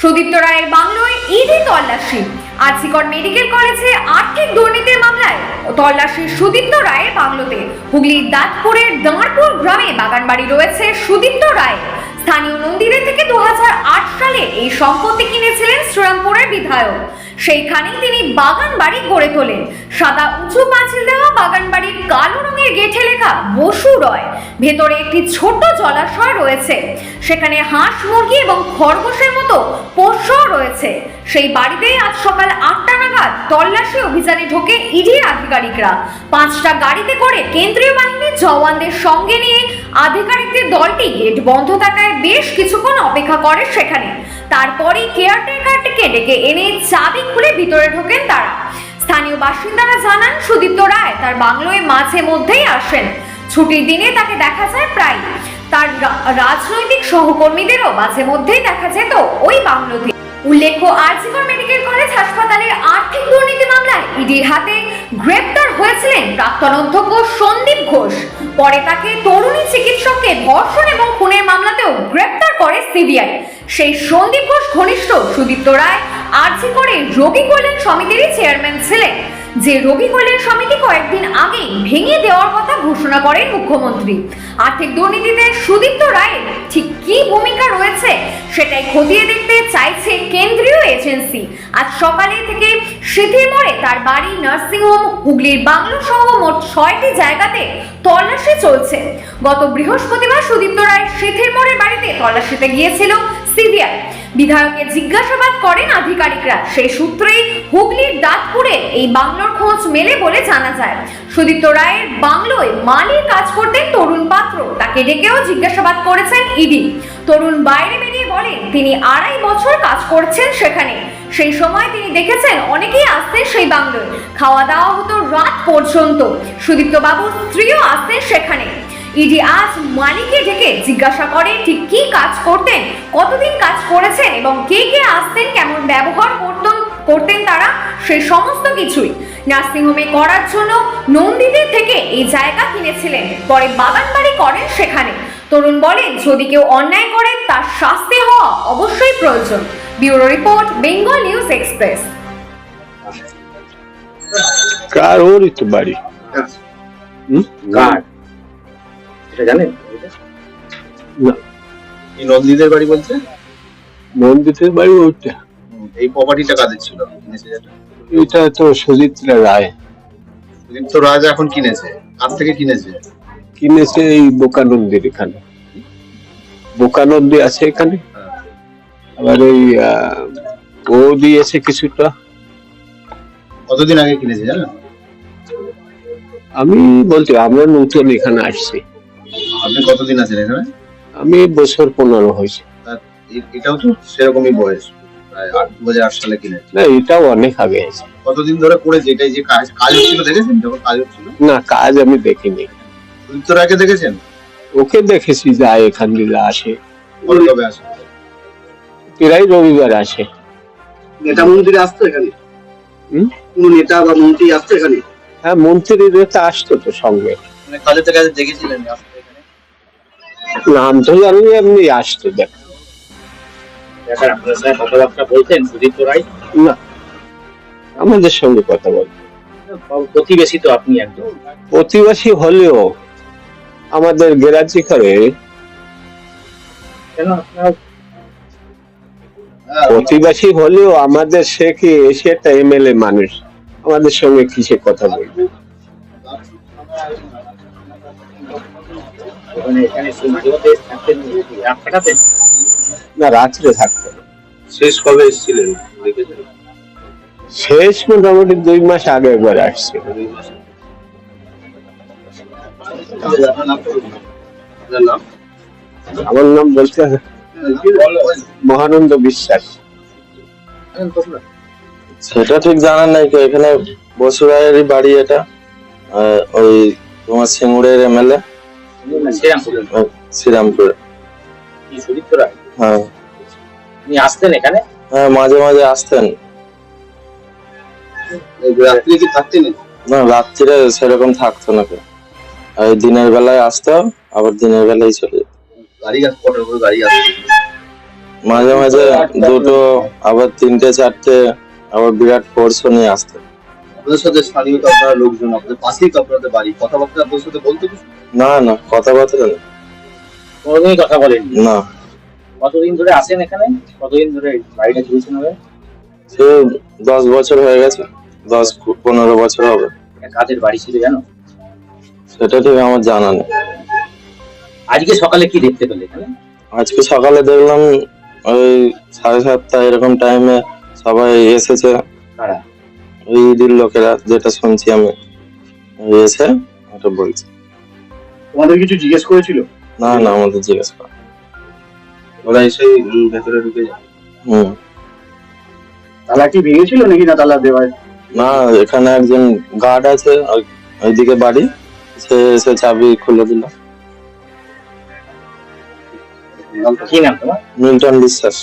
সুদীপ্ত রায়ের বাংলোয় ইডি তল্লাশি। আরজিকর মেডিকেল কলেজে আর্থিক দুর্নীতির মামলায় তল্লাশি সুদীপ্ত রায়ের বাংলোতে। হুগলির দাঁতপুরের দাঁড়পুর গ্রামে বাগানবাড়ি রয়েছে সুদীপ্ত রায়। স্থানীয় নন্দীদের থেকে দু হাজার আট সালে এই সম্পত্তি কিনেছিলেন শ্রীরামপুরের বিধায়ক। সেইখানেই তিনি বাগান বাড়ি গড়ে তোলেন। সাদা উঁচু পাঁচিল দেওয়া বাগান বাড়ির রয় ভেতরে একটি ছোট্ট জলাশয় রয়েছে। সেখানে হাঁস, মুরগি এবং খরগোশের মতো পোষ্য রয়েছে। সেই বাড়িতেই আজ সকাল আটটা নাগাদ তল্লাশি অভিযানে ঢোকে ইডির আধিকারিকরা। পাঁচটা গাড়িতে করে কেন্দ্রীয় বাহিনীর জওয়ানদের সঙ্গে নিয়ে আধিকারিকদের দলটি গেট বন্ধ থাকায় বেশ কিছুক্ষণ অপেক্ষা করে সেখানে। তারপরে কেয়ারটেকারটিকে ডেকে এনে চাবি খুলে ভিতরে ঢোকেন তারা। স্থানীয় বাসিন্দারা জানান, সুদীপ্ত রায় তার বাংলোয় মাঝে মধ্যেই আসেন। ছুটির দিনে তাকে দেখা যায় প্রায় তার রাজনৈতিক সহকর্মীদেরও মাঝে মধ্যেই দেখা যেত ওই বাংলোতে। উল্লেখ্য, আরজিকর মেডিকেল কলেজ হাসপাতালের আর্থিক দুর্নীতি মামলায় ইডির হাতে গ্রেপ্তার হয়েছিলেন প্রাক্তন অধ্যক্ষ সন্দীপ ঘোষ। পরে তাকে তরুণী চিকিৎসককে ধর্ষণ এবং খুনের মামলাতেও গ্রেপ্তার করে সিবিআই। সেই সন্দীপ ঘোষ ঘনিষ্ঠ সুদীপ্ত রায় আরজি করে রোগী কল্যাণ সমিতিরই চেয়ারম্যান ছিলেন। যে রোগী কল্যাণ সমিতি কয়েকদিন আগে ভেঙে দেওয়ার কথা ঘোষণা করেন মুখ্যমন্ত্রী। আর্থিক দুর্নীতিতে সুদীপ্ত রায়ের ঠিক কি ভূমিকা রয়েছে সেটাই খতিয়ে দেখতে চাইছে কেন্দ্রীয় এজেন্সি। আজ সকালে থেকে সিথির মোড়ে তার বাড়ি নার্সিংহোম, হুগলির বাংলো সহ মোট ছয়টি জায়গাতে তল্লাশি চলছে। গত বৃহস্পতিবার সুদীপ্ত রায় সিথির মোড়ের বাড়িতে তল্লাশিতে গিয়েছিল সিবিআই। বিধায়ককে জিজ্ঞাসাবাদ করেন আধিকারিকরা। সেই সূত্রেই হুগলির দাঁতপুরে এই বাংলোর খোঁজ মেলে বলে জানা যায়। সুদীপ্ত রায়ের বাংলোয় মালির কাজ করতেন তরুণ পাত্র। তাকে ডেকেও জিজ্ঞাসাবাদ করেছেন ইডি। তরুণ বাইরে বেরিয়ে বলেন, তিনি আড়াই বছর কাজ করছেন সেখানে। সেই সময় তিনি দেখেছেন অনেকেই আসতেন সেই বাংলোয়। খাওয়া দাওয়া হতো রাত পর্যন্ত। সুদীপ্ত বাবুর স্ত্রীও আসতেন সেখানে। ইডি আজ মালিককে ডেকে জিজ্ঞাসা করে ঠিক কি কাজ করতেন? কতদিন কাজ করেছেন? এবং কে কে আসতেন? কেমন ব্যবহার করতেন করতেন তারা? সেই সমস্ত কিছুই নার্সিংহোমে করার জন্য নন্দীদের থেকে এই জায়গা কিনেছিলেন। পরে বাগান বাড়ি করেন সেখানে। তরুণ বলেন যদি কেউ অন্যায় করে তার শাস্তি হওয়া অবশ্যই প্রয়োজন। Bureau report Bengal news express. কার? ওরই তো বাড়ি। হুম? কার? এটা জানেন? না, এই নন্দীদের বাড়ি বলছে মন্দিরের বাড়ি ওইটা। এই প্রপার্টিটা কাদের ছিল? এটা তো সুজিত্রা রায়। সুদীপ্ত রাজ এখন কিনেছে কার থেকে কিনেছে? কিনেছে এই বোকানন্দির এখানে। বোকানন্দি আছে এখানে? আবার ওই আহ, ও দিয়েছে কিছুটা। কতদিন আগে কিনেছে জানেন আমি বলছি আমরা নতুন এখানে আসছি। আপনি কতদিন আছেন এখানে? আমি বছর পনেরো হয়েছে। এটাও তো সেরকমই বয়স প্রায় আট দু হাজার আট সালে কিনেছে। না এটাও অনেক আগে আছে কতদিন ধরে করেছে এটাই যে কাজ কাজ হচ্ছিল দেখেছেন যখন কাজ হচ্ছিল? না কাজ আমি দেখিনি। সুদীপ্ত রায়কে দেখেছেন? ওকে দেখেছি যায় এখান দিয়ে আসে। কবে কবে আসে? প্রায় রবিবার আসে। নেতা মন্ত্রী আসতো এখানে? কোন নেতা বা মন্ত্রী আসতো এখানে? হ্যাঁ আসতো তো সঙ্গে। মানে থেকে দেখেছিলেন? নাম তো জানি দেখ না আমাদের সঙ্গে কথা বল প্রতিবেশী তো আপনি একদম প্রতিবাসী হলেও আমাদের গ্রাজি করে প্রতিবাসী হলেও আমাদের সে কি এসে একটা এমএলএ মানুষ আমাদের সঙ্গে কিসে কথা বলবে। না রাত্রে থাকতো শেষ কবে এসেছিলেন? শেষ মোটামুটি দুই মাস আগে একবার আমার নাম বলতে মহানন্দ বিশ্বাস। সেটা ঠিক জানার নাই তো এখানে বসুরায়েরই বাড়ি এটা। ওই তোমার সিঙ্গুরের এমএলএ শ্রীরামপুর। হ্যাঁ। উনি আসতেন এখানে? হ্যাঁ মাঝে মাঝে আসতেন। রাত্রি কি থাকতেন? না রাত্রিরে সেরকম থাকতো না আর এই দিনের বেলায় আসতো আবার দিনের বেলায় চলে যেত গাড়ি আসতে কটার করে গাড়ি আসতে? মাঝে মাঝে দুটো আবার তিনটে চারটে আবার বিরাট ফোর্সও নিয়ে আসতো। আপনাদের সাথে স্থানীয় তো আপনারা লোকজন আপনাদের পাশেই তো আপনাদের বাড়ি। কথাবার্তা আপনাদের সাথে বলতে কিছু? না না কথাবার্তা নেই। কোনোদিনই কথা বলেননি? না। কতদিন ধরে আসেন এখানে? কতদিন ধরে বাড়িটা চলছেন হবে সে দশ বছর হয়ে গেছে। দশ পনেরো বছর হবে। কাদের বাড়ি ছিল জানো? সেটা ঠিক আমার জানা নেই। আজকে সকালে কি দেখতে পেলে এখানে? আজকে সকালে দেখলাম ওই সাড়ে সাতটা এরকম টাইমে সবাই এসেছে। কারা? ওই ঈদের লোকেরা যেটা শুনছি আমি এসে ওটা বলছে। তোমাদের কিছু জিজ্ঞেস করেছিল? না না আমাদের জিজ্ঞেস কর। ওরা এসে ভেতরে ঢুকে যায়। হুম। তালা কি ভেঙেছিল নাকি না তালা দেওয়ায়? না এখানে একজন গার্ড আছে ওইদিকে বাড়ি সে এসে চাবি খুলে দিল। কি নাম তোমার? মিল্টন বিশ্বাস।